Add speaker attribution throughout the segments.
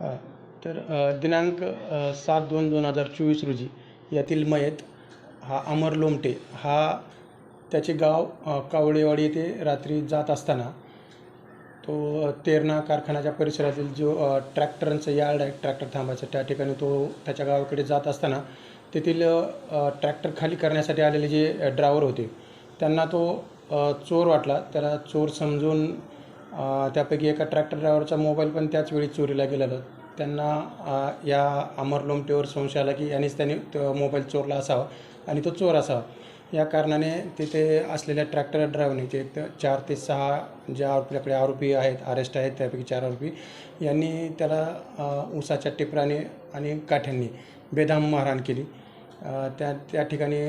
Speaker 1: तर दिनांक सात दोन दोन हजार चोवीस रोजी यातील मयत हा अमर लोमटे हा त्याचे गाव कावळेवाडी येथे रात्री जात असताना तो तेरणा कारखान्याच्या परिसरातील जो ट्रॅक्टरांचं यार्ड आहे ट्रॅक्टर थांबायचं त्या ठिकाणी तो त्याच्या गावाकडे जात असताना तेथील ट्रॅक्टर खाली करण्यासाठी आलेले जे ड्रायव्हर होते त्यांना तो चोर वाटला. त्याला चोर समजून त्यापैकी एका ट्रॅक्टर ड्रायव्हरचा मोबाईल पण त्याच वेळी चोरीला गेलेला. त्यांना या अमर लोमटेवर संशय आला की यानेच त्याने तो मोबाईल चोरला असावा आणि तो चोर असावा. या कारणाने तिथे असलेल्या ट्रॅक्टर ड्रायव्हरने जे एक चार ते सहा ज्या आपल्याकडे आरोपी आहेत अरेस्ट आहेत त्यापैकी चार आरोपी यांनी त्याला उसाच्या टिपराने आणि काठ्यांनी बेदाम मारहाण केली. त्या त्या ठिकाणी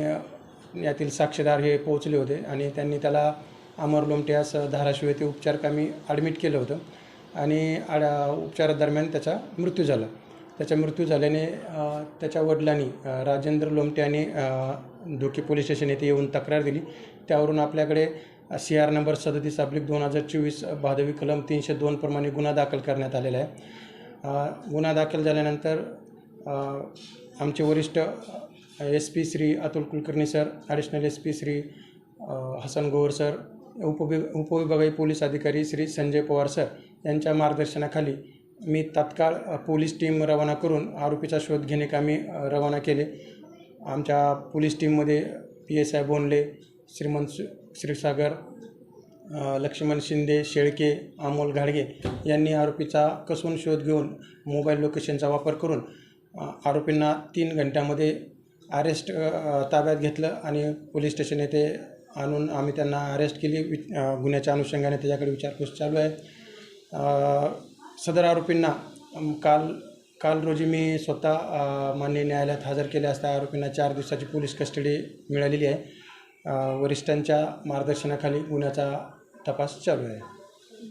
Speaker 1: यातील साक्षीदार हे पोहोचले होते आणि त्यांनी त्याला अमर लोमटे यास धाराशिव येथे उपचारकामी ॲडमिट केलं होतं. आणि उपचारादरम्यान त्याचा मृत्यू झाला. त्याचा मृत्यू झाल्याने त्याच्या वडिलांनी राजेंद्र लोमटे यांनी धुके पोलीस स्टेशन येथे येऊन तक्रार दिली. त्यावरून आपल्याकडे सी आर नंबर सदतीस अब्लिक दोन हजार चोवीस भादवी कलम तीनशे दोनप्रमाणे गुन्हा दाखल करण्यात आलेला आहे. गुन्हा दाखल झाल्यानंतर आमचे वरिष्ठ S P Shri Atul Kulkarni sir additional S P Shri Hasan Gowar sir उपवि उपविभागीय पोलीस अधिकारी श्री संजय पवार सर यांच्या मार्गदर्शनाखाली मी तात्काळ पोलीस टीम रवाना करून आरोपीचा शोध घेणे कामी रवाना केले. आमच्या पोलीस टीममध्ये पी एस आय बोंडले श्रीमंत श्रीसागर लक्ष्मण शिंदे शेळके अमोल घाडगे यांनी आरोपीचा कसून शोध घेऊन मोबाईल लोकेशनचा वापर करून आरोपींना तीन घंट्यामध्ये अरेस्ट ताब्यात घेतलं आणि पोलीस स्टेशन येथे आणून आम्ही त्यांना अरेस्ट केली. वि गुन्ह्याच्या अनुषंगाने त्याच्याकडे विचारपूस चालू आहे. सदर आरोपींना काल काल रोजी मी स्वतः माननीय न्यायालयात हजर केले असता आरोपींना चार दिवसाची पोलीस कस्टडी मिळालेली आहे. वरिष्ठांच्या मार्गदर्शनाखाली गुन्ह्याचा तपास चालू आहे.